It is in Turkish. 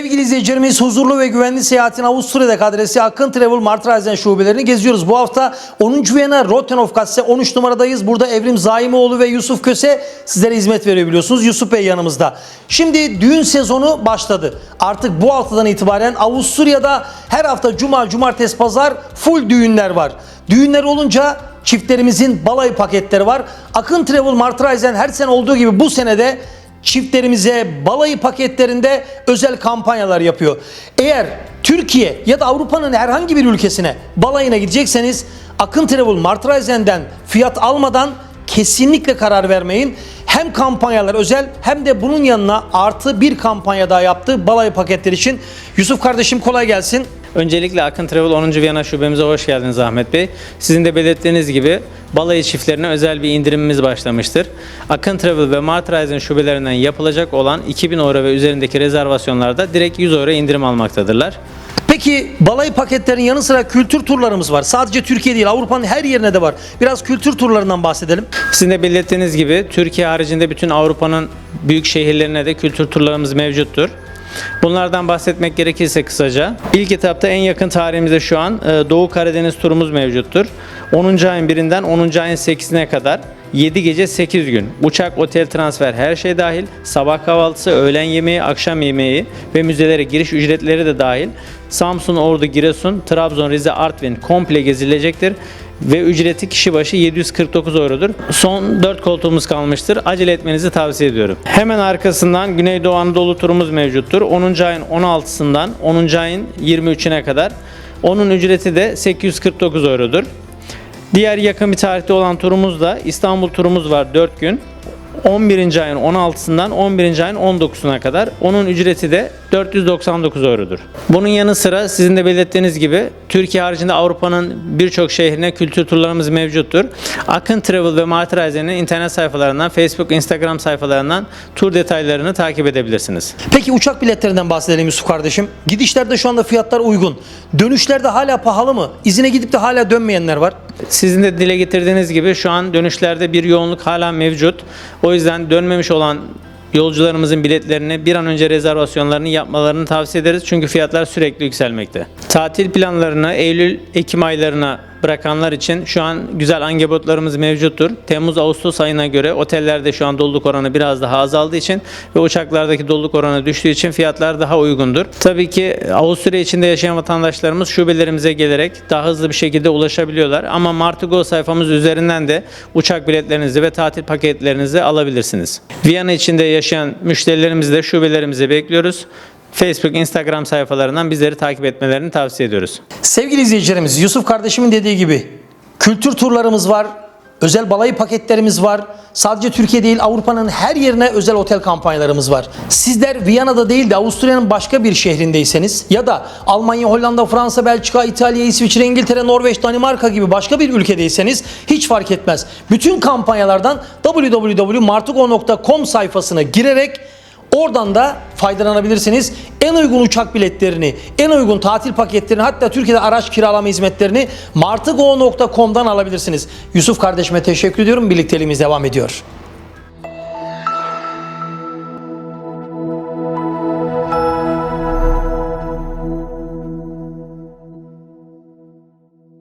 izleyicilerimiz huzurlu ve güvenli seyahatin Avusturya'daki adresi Akın Travel Martreisen şubelerini geziyoruz. Bu hafta 10. Viyana Rottenhofgasse 13 numaradayız. Burada Evrim Zaimoğlu ve Yusuf Köse sizlere hizmet veriyor biliyorsunuz. Yusuf Bey yanımızda. Şimdi düğün sezonu başladı. Artık bu haftadan itibaren Avusturya'da her hafta cuma, cumartesi, pazar full düğünler var. Düğünler olunca çiftlerimizin balayı paketleri var. Akın Travel Martreisen her sene olduğu gibi bu senede çiftlerimize balayı paketlerinde özel kampanyalar yapıyor. Eğer Türkiye ya da Avrupa'nın herhangi bir ülkesine balayına gidecekseniz Akın Travel Martreisen'den fiyat almadan kesinlikle karar vermeyin. Hem kampanyalar özel hem de bunun yanına artı bir kampanya daha yaptı balayı paketler için. Yusuf kardeşim kolay gelsin. Öncelikle Akın Travel 10. Viyana şubemize hoş geldiniz Ahmet Bey. Sizin de belirttiğiniz gibi balayı çiftlerine özel bir indirimimiz başlamıştır. Akın Travel ve Martreisen şubelerinden yapılacak olan 2000 euro ve üzerindeki rezervasyonlarda direkt 100 euro indirim almaktadırlar. Peki balayı paketlerin yanı sıra kültür turlarımız var. Sadece Türkiye değil Avrupa'nın her yerine de var. Biraz kültür turlarından bahsedelim. Sizin de belirttiğiniz gibi Türkiye haricinde bütün Avrupa'nın büyük şehirlerine de kültür turlarımız mevcuttur. Bunlardan bahsetmek gerekirse kısaca. İlk etapta en yakın tarihimizde şu an e, Doğu Karadeniz turumuz mevcuttur. 10. ayın 1'inden 10. ayın 8'ine kadar 7 gece 8 gün. Uçak, otel, transfer her şey dahil. Sabah kahvaltısı, öğlen yemeği, akşam yemeği ve müzelere giriş ücretleri de dahil. Samsun, Ordu, Giresun, Trabzon, Rize, Artvin komple gezilecektir ve ücreti kişi başı 749 eurodur. Son 4 koltuğumuz kalmıştır. Acele etmenizi tavsiye ediyorum. Hemen arkasından Güneydoğu Anadolu turumuz mevcuttur. 10. ayın 16'sından 10. ayın 23'üne kadar. Onun ücreti de 849 eurodur. Diğer yakın bir tarihte olan turumuz da İstanbul turumuz var 4 gün. 11. ayın 16'sından 11. ayın 19'una kadar. Onun ücreti de 499 eurodur. Bunun yanı sıra sizin de belirttiğiniz gibi Türkiye haricinde Avrupa'nın birçok şehrine kültür turlarımız mevcuttur. Akın Travel ve Martreisen'in internet sayfalarından, Facebook, Instagram sayfalarından tur detaylarını takip edebilirsiniz. Peki uçak biletlerinden bahsedelim Yusuf kardeşim. Gidişlerde şu anda fiyatlar uygun. Dönüşlerde hala pahalı mı? İzine gidip de hala dönmeyenler var. Sizin de dile getirdiğiniz gibi şu an dönüşlerde bir yoğunluk hala mevcut. O yüzden dönmemiş olan yolcularımızın biletlerini bir an önce rezervasyonlarını yapmalarını tavsiye ederiz. Çünkü fiyatlar sürekli yükselmekte. Tatil planlarını Eylül-Ekim aylarına bırakanlar için şu an güzel angebotlarımız mevcuttur. Temmuz-Ağustos ayına göre otellerde şu an doluluk oranı biraz daha azaldığı için ve uçaklardaki doluluk oranı düştüğü için fiyatlar daha uygundur. Tabii ki Avusturya içinde yaşayan vatandaşlarımız şubelerimize gelerek daha hızlı bir şekilde ulaşabiliyorlar. Ama Martigo sayfamız üzerinden de uçak biletlerinizi ve tatil paketlerinizi alabilirsiniz. Viyana içinde yaşayan müşterilerimizi de şubelerimize bekliyoruz. Facebook, Instagram sayfalarından bizleri takip etmelerini tavsiye ediyoruz. Sevgili izleyicilerimiz Yusuf kardeşimin dediği gibi kültür turlarımız var. Özel balayı paketlerimiz var. Sadece Türkiye değil Avrupa'nın her yerine özel otel kampanyalarımız var. Sizler Viyana'da değil de Avusturya'nın başka bir şehrindeyseniz ya da Almanya, Hollanda, Fransa, Belçika, İtalya, İsviçre, İngiltere, Norveç, Danimarka gibi başka bir ülkedeyseniz hiç fark etmez. Bütün kampanyalardan www.martugo.com sayfasına girerek Oradan da faydalanabilirsiniz. En uygun uçak biletlerini, en uygun tatil paketlerini hatta Türkiye'de araç kiralama hizmetlerini martıgo.com'dan alabilirsiniz. Yusuf kardeşime teşekkür ediyorum. Birlikteliğimiz devam ediyor.